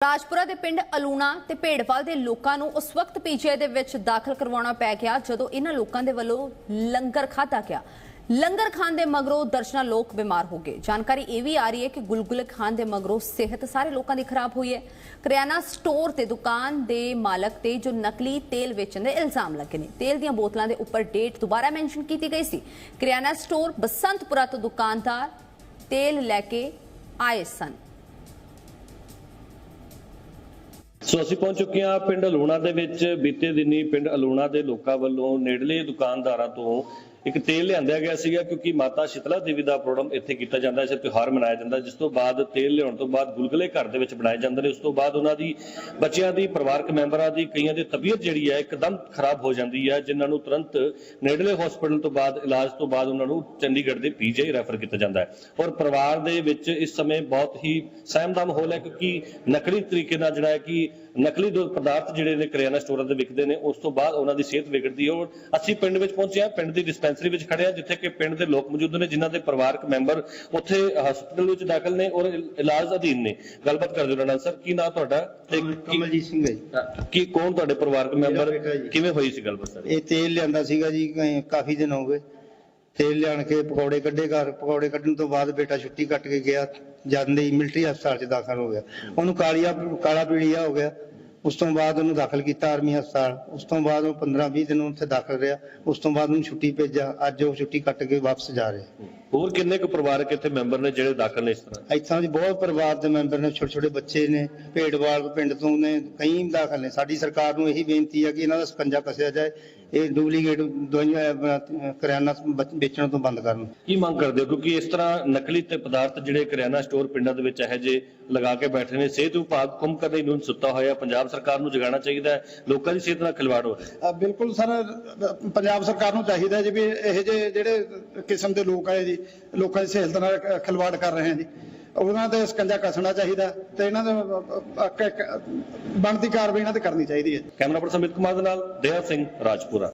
ਰਾਜਪੁਰਾ ਦੇ ਪਿੰਡ ਅਲੂਣਾ ਤੇ ਭੇੜਵਾਲ ਦੇ ਲੋਕਾਂ ਨੂੰ ਉਸ ਵਕਤ ਪੀਜੀਆਈ ਦੇ ਵਿੱਚ ਦਾਖਲ ਕਰਵਾਉਣਾ ਪੈ ਗਿਆ, ਜਦੋਂ ਇਹਨਾਂ ਲੋਕਾਂ ਦੇ ਵੱਲੋਂ ਲੰਗਰ ਖਾਧਾ ਗਿਆ। ਲੰਗਰ ਖਾਣ ਦੇ ਮਗਰੋਂ ਦਰਜਨਾਂ ਲੋਕ ਬਿਮਾਰ ਹੋ ਗਏ। ਜਾਣਕਾਰੀ ਇਹ ਵੀ ਆ ਰਹੀ ਹੈ ਕਿ ਗੁਲਗੁਲੇ ਖਾਣ ਦੇ ਮਗਰੋਂ ਸਿਹਤ ਸਾਰੇ ਲੋਕਾਂ ਦੀ ਖਰਾਬ ਹੋਈ ਹੈ। ਕਰਿਆਨਾ ਸਟੋਰ ਤੇ ਦੁਕਾਨ ਦੇ ਮਾਲਕ ਤੇ ਜੋ ਨਕਲੀ ਤੇਲ ਵੇਚਣ ਦੇ ਇਲਜ਼ਾਮ ਲੱਗੇ ਨੇ। ਤੇਲ ਦੀਆਂ ਬੋਤਲਾਂ ਦੇ ਉੱਪਰ ਡੇਟ ਦੁਬਾਰਾ ਮੈਂਸ਼ਨ ਕੀਤੀ ਗਈ ਸੀ। ਕਰਿਆਨਾ ਸਟੋਰ ਬਸੰਤਪੁਰਾ ਤੋਂ ਦੁਕਾਨਦਾਰ ਤੇਲ ਲੈ ਕੇ ਆਏ ਸਨ। ਸੋ ਅਸੀਂ ਪਹੁੰਚ ਚੁੱਕੇ ਹਾਂ ਪਿੰਡ ਅਲੂਣਾ ਦੇ ਵਿੱਚ। ਬੀਤੇ ਦਿਨੀ ਪਿੰਡ ਅਲੂਣਾ ਦੇ ਲੋਕਾਂ ਵੱਲੋਂ ਨੇੜਲੇ ਦੁਕਾਨਦਾਰਾਂ ਤੋਂ ਇੱਕ ਤੇਲ ਲਿਆਂਦਾ ਗਿਆ ਸੀਗਾ ਕਿਉਂਕਿ ਮਾਤਾ ਸ਼ਿਤਲਾ ਦੇਵੀ ਦਾ ਪ੍ਰੋਗਰਾਮ ਇੱਥੇ ਕੀਤਾ ਜਾਂਦਾ ਹੈ ਇਸ ਤਿਉਹਾਰ ਮਨਾਇਆ ਜਾਂਦਾ, ਜਿਸ ਤੋਂ ਬਾਅਦ ਤੇਲ ਲਿਆਉਣ ਤੋਂ ਬਾਅਦ ਗੁਲਗੁਲੇ ਘਰ ਦੇ ਵਿੱਚ ਬਣਾਏ ਜਾਂਦੇ ਨੇ, ਉਸ ਤੋਂ ਬਾਅਦ ਉਹਨਾਂ ਦੀ ਬੱਚਿਆਂ ਦੀ, ਪਰਿਵਾਰਕ ਮੈਂਬਰਾਂ ਦੀ, ਕਈਆਂ ਦੀ ਤਬੀਅਤ ਜਿਹੜੀ ਹੈ ਇੱਕਦਮ ਖਰਾਬ ਹੋ ਜਾਂਦੀ ਹੈ, ਜਿਨ੍ਹਾਂ ਨੂੰ ਤੁਰੰਤ ਨੇੜਲੇ ਹਸਪੀਟਲ ਤੋਂ ਬਾਅਦ, ਇਲਾਜ ਤੋਂ ਬਾਅਦ ਉਹਨਾਂ ਨੂੰ ਚੰਡੀਗੜ੍ਹ ਦੇ ਪੀਜੀਆਈ ਰੈਫਰ ਕੀਤਾ ਜਾਂਦਾ ਹੈ। ਔਰ ਪਰਿਵਾਰ ਦੇ ਵਿੱਚ ਇਸ ਸਮੇਂ ਬਹੁਤ ਹੀ ਸਹਿਮ ਦਾ ਮਾਹੌਲ ਹੈ ਕਿਉਂਕਿ ਨਕਲੀ ਤਰੀਕੇ ਨਾਲ ਜਿਹੜਾ ਹੈ ਕਿ ਨਕਲੀ ਦੁੱਧ ਪਦਾਰਥ ਜਿਹੜੇ ਨੇ ਕਰਿਆਨਾ ਸਟੋਰਾਂ 'ਤੇ ਵਿਕਦੇ ਨੇ, ਉਸ ਤੋਂ ਬਾਅਦ ਉਹਨਾਂ ਦੀ ਸਿਹਤ ਵਿਗੜਦੀ ਹੈ ਔਰ ਅਸੀਂ ਪਿੰਡ ਵਿੱਚ ਪਹੁੰਚੇ ਹਾਂ, ਪਿੰਡ ਦੀ ਡਿਸਪੈਂਸਰੀ ਵਿੱਚ ਖੜੇ ਜਿੱਥੇ ਕਿ ਪਿੰਡ ਦੇ ਲੋਕ ਮੌਜੂਦ ਨੇ ਜਿਨ੍ਹਾਂ ਦੇ ਪਰਿਵਾਰਕ ਮੈਂਬਰ ਉੱਥੇ ਹਸਪੀਟਲ ਵਿੱਚ ਦਾਖਲ ਨੇ ਔਰ ਇਲ- ਇਲਾਜ ਅਧੀਨ ਨੇ। ਗੱਲਬਾਤ ਕਰਦੇ ਉਹਨਾਂ ਨਾਲ। ਸਰ ਕੀ ਨਾਮ ਤੁਹਾਡਾ? ਤੇ ਕਮਲਜੀਤ ਸਿੰਘ ਹੈ ਜੀ। ਕੀ ਕੌਣ ਤੁਹਾਡੇ ਪਰਿਵਾਰਕ ਮੈਂਬਰ। ਕਿਵੇਂ ਹੋਈ ਸੀ ਗੱਲਬਾਤ ਸਰ? ਇਹ ਤੇਲ ਲਿਆਂਦਾ ਸੀਗਾ ਜੀ ਕਾਫੀ ਦਿਨ ਹੋ ਗਏ। ਤੇਲ ਲਿਆਣ ਕੇ ਪਕੌੜੇ ਕੱਢੇ ਘਰ। ਪਕੌੜੇ ਕੱਢਣ ਤੋਂ ਬਾਅਦ ਬੇਟਾ ਛੁੱਟੀ ਕੱਟ ਕੇ ਗਿਆ। ਜਾਂਦੇ ਹੀ ਮਿਲਟਰੀ ਹਸਪਤਾਲ 'ਚ ਦਾਖਲ ਹੋ ਗਿਆ। ਉਹਨੂੰ ਕਾਲੀਆ ਕਾਲਾ ਪੀਲੀਆ ਹੋ ਗਿਆ। ਉਸ ਤੋਂ ਬਾਅਦ ਉਹਨੂੰ ਦਾਖਲ ਕੀਤਾ ਆਰਮੀ ਹਸਪਤਾਲ। ਉਸ ਤੋਂ ਬਾਅਦ ਉਹ 15 20 ਦਿਨ ਉੱਥੇ ਦਾਖਲ ਰਿਹਾ। ਉਸ ਤੋਂ ਬਾਅਦ ਉਹਨੂੰ ਛੁੱਟੀ ਭੇਜਿਆ। ਅੱਜ ਉਹ ਛੁੱਟੀ ਕੱਟ ਕੇ ਵਾਪਸ ਜਾ ਰਿਹਾ। ਹੋਰ ਕਿੰਨੇ ਕੁ ਪਰਿਵਾਰਕ ਇੱਥੇ ਮੈਂਬਰ ਨੇ ਜਿਹੜੇ ਦਾਖਲ ਨੇ ਇਸ ਤਰ੍ਹਾਂ? ਇੱਥਾਂ ਦੇ ਬਹੁਤ ਪਰਿਵਾਰ ਦੇ ਮੈਂਬਰ ਨੇ ਛੋਟੇ ਛੋਟੇ ਬੱਚੇ ਨੇ ਭੇਡਵਾਲ ਪਿੰਡ ਤੋਂ ਨੇ ਕਈ ਦਾਖਲ ਨੇ। ਸਾਡੀ ਸਰਕਾਰ ਨੂੰ ਇਹੀ ਬੇਨਤੀ ਹੈ ਕਿ ਇਹਨਾਂ ਦਾ ਸਕੰਜਾ ਕੱਸਿਆ ਜਾਏ। ਇਹ ਡੁਪਲੀਕੇਟ ਦਵਾਈਆਂ ਕਰਿਆਨਾ ਵੇਚਣ ਤੋਂ ਬੰਦ ਕਰਨ। ਕੀ ਮੰਗ ਕਰਦੇ ਹੋ? ਕਿਉਂਕਿ ਇਸ ਤਰ੍ਹਾਂ ਨਕਲੀ ਤੇ ਪਦਾਰਥ ਜਿਹੜੇ ਕਰਿਆਨਾ ਸਟੋਰ ਪਿੰਡਾਂ ਦੇ ਵਿੱਚ ਇਹੋ ਜਿਹੇ ਲਗਾ ਕੇ ਬੈਠੇ ਨੇ ਸਿਹਤ ਵਿਭਾਗ ਕੁੰਭ ਕਰਨੇ ਨੂੰ ਸੁੱਤਾ ਹੋਇਆ? ਪੰਜਾਬ ਸਰਕਾਰ ਨੂੰ ਜਗਾਉਣਾ ਚਾਹੀਦਾ ਹੈ ਲੋਕਾਂ ਦੀ ਸਿਹਤ ਨਾਲ ਖਿਲਵਾੜ ਹੋ ਰਿਹਾ ਹੈ। ਅ, ਬਿਲਕੁਲ ਸਰ ਪੰਜਾਬ ਸਰਕਾਰ ਨੂੰ ਚਾਹੀਦਾ ਜੀ ਵੀ ਇਹ ਜਿਹੇ ਜਿਹੜੇ ਕਿਸਮ ਦੇ ਲੋਕ ਆਏ ਜੀ ਲੋਕਾਂ ਦੀ ਸਿਹਤ ਨਾਲ ਖਿਲਵਾੜ ਕਰ ਰਹੇ ਆ ਜੀ। ਉਹਨਾਂ ਤੇ ਸਕੰਜਾ ਕੱਸਣਾ ਚਾਹੀਦਾ ਤੇ ਇਹਨਾਂ ਦੇ ਬਣਦੀ ਕਾਰਵਾਈ ਇਹਨਾਂ ਤੇ ਕਰਨੀ ਚਾਹੀਦੀ ਹੈ। ਕੈਮਰਾ ਪਰਸਨ ਅਮਿਤ ਕੁਮਾਰ ਦੇ ਨਾਲ ਦਇਆ ਸਿੰਘ ਰਾਜਪੁਰਾ।